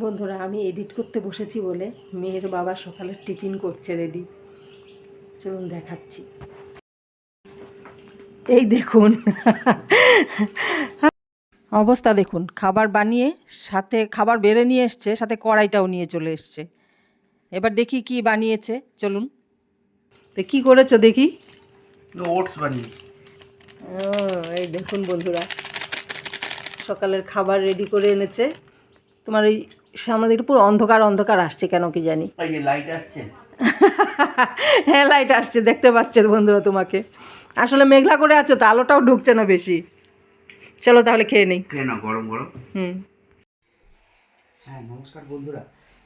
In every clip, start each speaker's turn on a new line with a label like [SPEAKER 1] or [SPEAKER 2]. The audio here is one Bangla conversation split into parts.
[SPEAKER 1] বন্ধুরা আমি এডিট করতে বসেছি বলে মেয়ের বাবা সকালে টিফিন করছে রেডি। চলুন দেখাচ্ছি। এই দেখুন। অবস্থা দেখুন খাবার বানিয়ে সাথে খাবার বেড়ে নিয়ে এসছে সাথে কড়াইটাও নিয়ে চলে এসছে। এবার দেখি কি বানিয়েছে চলুন। তো কি করেছ দেখি?
[SPEAKER 2] ওটস বানিয়েছি
[SPEAKER 1] এই দেখুন বন্ধুরা সকালের খাবার রেডি করে এনেছে। তোমার এই সামনে দিকে পুরো অন্ধকার অন্ধকার আসছে কেন কি জানি।
[SPEAKER 2] লাইট আসছে।
[SPEAKER 1] হ্যাঁ লাইট আসছে দেখতে পাচ্ছে বন্ধুরা তোমাকে। আসলে মেঘলা করে আছে তো আলোটাও ঢুকছে না বেশি। চলো তাহলে খেয়ে নেই।
[SPEAKER 2] খেয়ে না গরম গরম।
[SPEAKER 1] হুম।
[SPEAKER 2] হ্যাঁ নমস্কার বন্ধুরা।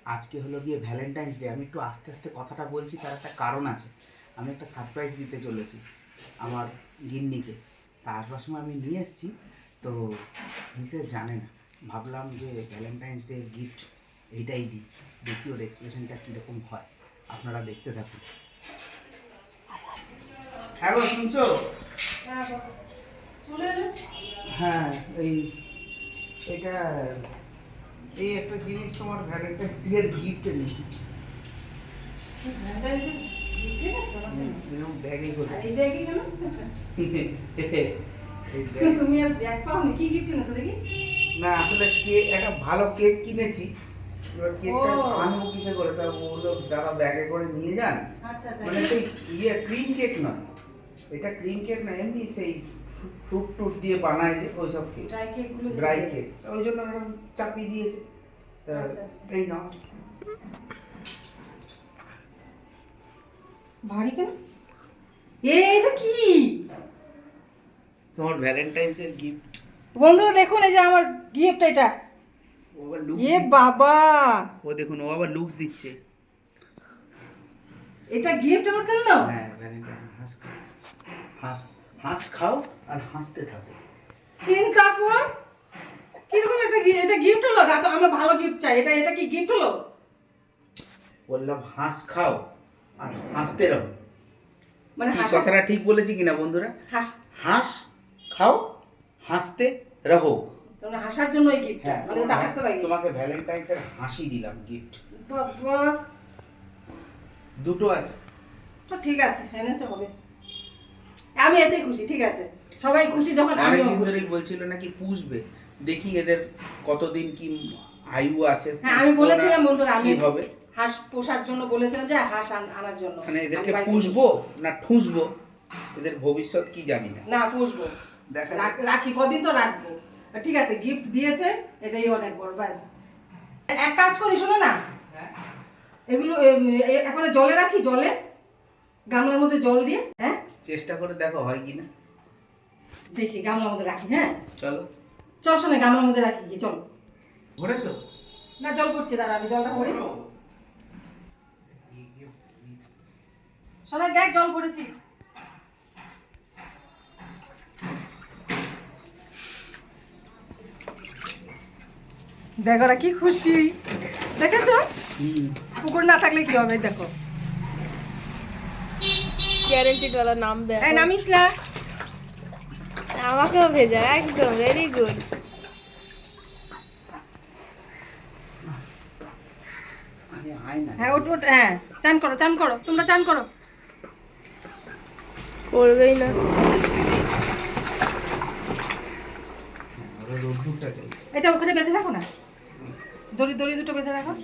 [SPEAKER 2] আজকে হলো গিয়ে ভ্যালেন্টাইন্স ডে আমি একটু আস্তে আস্তে কথাটা বলছি তার একটা কারণ আছে। আমি একটা সারপ্রাইজ দিতে চলেছি আমার গিন্নিকে। তা আসবার সময় আমি নিয়ে এসেছি তো মিসেস জানে না। ভাবলাম যে ভ্যালেন্টাইন্স ডে গিফট এইটাই দিই। দেখি ওর এক্সপ্রেশনটা কীরকম হয়। আপনারা দেখতে থাকুন। হ্যাঁ গো শুনছো? হ্যাঁ এই এটা এই একটা জিনিস তোমার ভ্যালেন্টাইন্স ডে এর গিফট এনেছি ব্যাগে করে। এই bag-
[SPEAKER 1] তুমি আর ব্যাগ পাওনি? কি গিফট এনেছো দেখি?
[SPEAKER 2] না আসলে কেক একটা ভালো কেক কিনেছি। এবার কেকটা। আনব কিসে করে? তা বলল দাদা ব্যাগে করে নিয়ে যান।
[SPEAKER 1] আচ্ছা আচ্ছা।
[SPEAKER 2] মানে সেই ইয়ে ক্রিম কেক নয়। এটা ক্রিম কেক না এমনি সেই ফ্রুট টুট দিয়ে বানায় যে ওই সব cake
[SPEAKER 1] dry cake
[SPEAKER 2] dry cake ওই জন্য এরকম চাপিয়ে দিয়েছে। তা
[SPEAKER 1] আচ্ছা।
[SPEAKER 2] এই নাও।
[SPEAKER 1] ভারী কেন? এটা কি?
[SPEAKER 2] তোমার ভ্যালেন্টাইন্স এর গিফট
[SPEAKER 1] বন্ধুরা দেখুন এই যে আমার গিফট এটা। এ বাবা।
[SPEAKER 2] ও দেখুন ও আবার লুকস দিচ্ছে।
[SPEAKER 1] এটা গিফট আমার জন্য
[SPEAKER 2] হ্যাঁ হাঁস হাঁস হাঁস খাও আর হাসতে থাকো।
[SPEAKER 1] চিন্তা কর কীরকম একটা এটা গিফট হলো? না তো আমার ভালো গিফট চাই। এটা এটা কি গিফট হলো?
[SPEAKER 2] বললাম হাঁস খাও আর হাসতে রহো
[SPEAKER 1] মানে
[SPEAKER 2] কথাটা ঠিক বলেছি কিনা বন্ধুরা?
[SPEAKER 1] হাস
[SPEAKER 2] হাঁস খাও হাসতে রহো
[SPEAKER 1] মানে হাসার জন্য এই গিফট
[SPEAKER 2] হ্যাঁ
[SPEAKER 1] মানে হাসতে লাগে
[SPEAKER 2] তোমাকে ভ্যালেন্টাইন্স এর হাসি দিলাম গিফট
[SPEAKER 1] বাবা।
[SPEAKER 2] দুটো আছে।
[SPEAKER 1] তো ঠিক আছে এনেছে হবে আমি এতেই খুশি ঠিক আছে। সবাই খুশি যখন আমি খুশি।
[SPEAKER 2] বলছিল নাকি পুষবে। দেখি এদের কতদিন কি আয়ু আছে।
[SPEAKER 1] হ্যাঁ আমি বলেছিলাম বন্ধুরা আমি
[SPEAKER 2] হবে?
[SPEAKER 1] হাঁস পোষার জন্য বলেছিলাম যে হাঁস আনার জন্য।
[SPEAKER 2] মানে এদেরকে পুষবো। না ঠুসবো? এদের ভবিষ্যৎ কি জানি না।
[SPEAKER 1] না পুষবো। রাখ- রাখি কদিন তো রাখব। ঠিক আছে গিফট দিয়েছে এটাই অনেক বড় ব্যাস। এক কাজ করি শোনো না?
[SPEAKER 2] হ্যাঁ?
[SPEAKER 1] এগুলো এ- এখন জলে রাখি জলে। গামলার মধ্যে জল দিয়ে হ্যাঁ?
[SPEAKER 2] চেষ্টা করে দেখো হয় কি না
[SPEAKER 1] দেখি গামলার মধ্যে রাখি হ্যাঁ?
[SPEAKER 2] চলো।
[SPEAKER 1] চল শোনে গামলার মধ্যে রাখি গিয়ে চলো।
[SPEAKER 2] ঘুরেছো?
[SPEAKER 1] না জল পড়ছে দাঁড়া আমি জলটা ভরি শোনে দেখ জল পড়েছি। দেখো ওরা কি খুশি। দেখেছ। পুকুর না থাকলে কি হবে দেখো।
[SPEAKER 3] গ্যারেন্টিড वाला নাম
[SPEAKER 1] এই নামিস না।
[SPEAKER 3] আমাকেও ভেজা একদম ভেরি গুড
[SPEAKER 1] হ্যাঁ ওট হ্যাঁ চান করো চান করো তোমরা চান করো।
[SPEAKER 3] করবেই না।
[SPEAKER 2] চাইছে।
[SPEAKER 1] এটা ওখানে বেঁধে রাখো না? দড়ি দড়ি দুটো বেঁধে রাখো।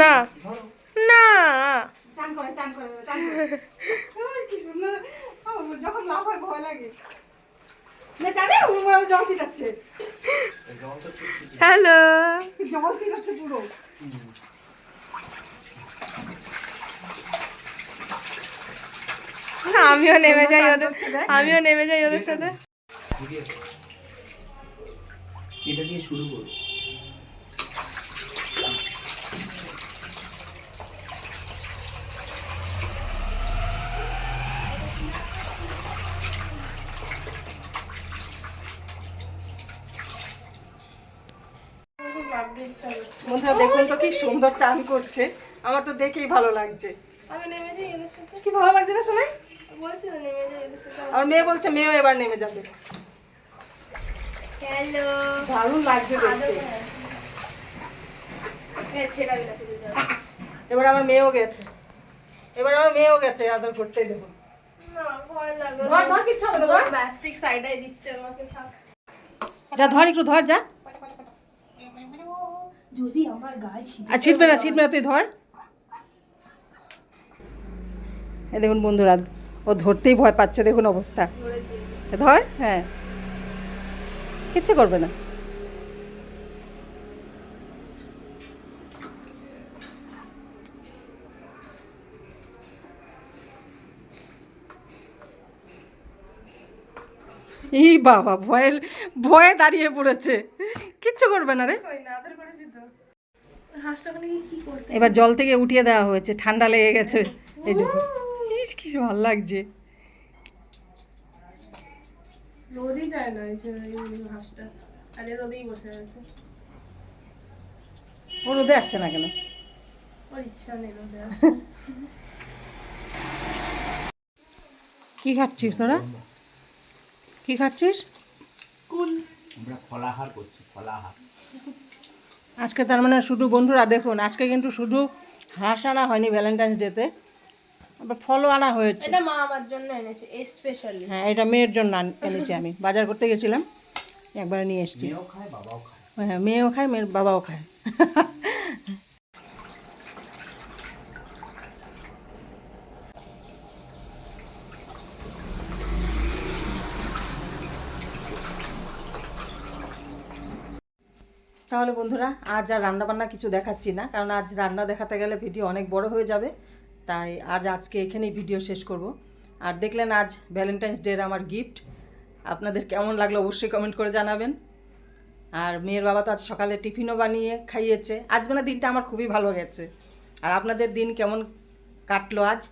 [SPEAKER 3] না। না।
[SPEAKER 1] চান করে চান করে চান করে। ওই কি যখন লাভ হয় ভয় লাগে।
[SPEAKER 3] হ্যালো।
[SPEAKER 1] জল ছিটাচ্ছে পুরো।
[SPEAKER 3] আমিও নেমে যাই ওদের আমিও নেমে যাই ওদের সাথে।
[SPEAKER 2] এটা দিয়ে শুরু করো।
[SPEAKER 1] বন্ধুরা দেখুন তো কি সুন্দর চান করছে। আমার তো দেখেই ভালো লাগছে।
[SPEAKER 3] আমি নেমে যাই
[SPEAKER 1] কি ভালো লাগছে না
[SPEAKER 3] বলছি
[SPEAKER 1] আর মেয়ে বলছে মেয়েও এবার নেমে যাবে।
[SPEAKER 3] হ্যালো।
[SPEAKER 1] দারুণ লাগছে। এবার আমার মেয়েও গেছে। এবার আমার মেয়েও গেছে আদর করতে দেবো। ধর ধর কিচ্ছু হবে না ধর।
[SPEAKER 3] প্লাস্টিক সাইডে দিচ্ছে আমাকে
[SPEAKER 1] যা ধর একটু ধর যা।
[SPEAKER 3] যদি আমার গায়ে
[SPEAKER 1] আর ছিটবে না ছিটবে না তুই ধর। এ দেখুন বন্ধুরা ও ধরতেই ভয় পাচ্ছে দেখুন অবস্থা। ধর হ্যাঁ। কিচ্ছু করবে না। এই বাবা ভয়ে ভয়ে দাঁড়িয়ে পড়েছে। কিচ্ছু করবে না রে।
[SPEAKER 3] কই না আদর করেছি তো হাঁসটা ওখানে গিয়ে কি করতে?
[SPEAKER 1] এবার জল থেকে উঠিয়ে দেওয়া হয়েছে ঠান্ডা লেগে গেছে। এই দেখো ইস কি ভালো লাগছে?
[SPEAKER 3] রোদই চায় না এই যে আরে রোদেই বসে আছে।
[SPEAKER 1] ও রোদে আসছে না কেন?
[SPEAKER 3] ওর ইচ্ছা নেই রোদে
[SPEAKER 1] কি খাচ্ছিস তোরা? কি খাচ্ছিস?
[SPEAKER 2] আমরা ফলাহার করছি ফলাহার।
[SPEAKER 1] আজকে তার মানে শুধু বন্ধুরা দেখুন আজকে কিন্তু শুধু হাঁস আনা হয়নি ভ্যালেন্টাইন্স ডেতে আবার ফলও আনা হয়েছে।
[SPEAKER 3] এটা মা আমার জন্য এনেছে স্পেশালি
[SPEAKER 1] হ্যাঁ এটা মেয়ের জন্য এনেছি আমি। বাজার করতে গেছিলাম একবার নিয়ে এসেছি।
[SPEAKER 2] মেয়েও খায় বাবাও খায়।
[SPEAKER 1] হ্যাঁ মেয়েও খায় মেয়ের বাবাও খায়। তাহলে বন্ধুরা আজ আর রান্না বান্না কিছু দেখাচ্ছি না কারণ আজ রান্না দেখাতে গেলে ভিডিও অনেক বড় হয়ে যাবে। তাই আজ আজকে এখানেই ভিডিও শেষ করব। আর দেখলেন আজ ভ্যালেন্টাইন্স ডের আমার গিফট আপনাদের কেমন লাগল অবশ্যই কমেন্ট করে জানাবেন। আর মেয়ের বাবা তো আজ সকালে টিফিনও বানিয়ে খাইয়েছে। আজ মানে দিনটা আমার খুবই ভালো গেছে। আর আপনাদের দিন কেমন কাটলো আজ,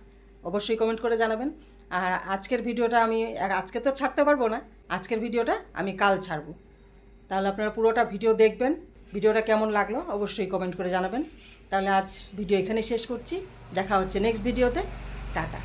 [SPEAKER 1] অবশ্যই কমেন্ট করে জানাবেন। আর আজকের ভিডিওটা আমি আজকে তো ছাড়তে পারব না, আজকের ভিডিওটা আমি কাল ছাড়বো। তাহলে আপনারা পুরোটা ভিডিও দেখবেন। ভিডিওটা কেমন লাগল অবশ্যই কমেন্ট করে জানাবেন। তাহলে আজ ভিডিও এখানে শেষ করছি। দেখা হচ্ছে নেক্সট ভিডিওতে টাটা।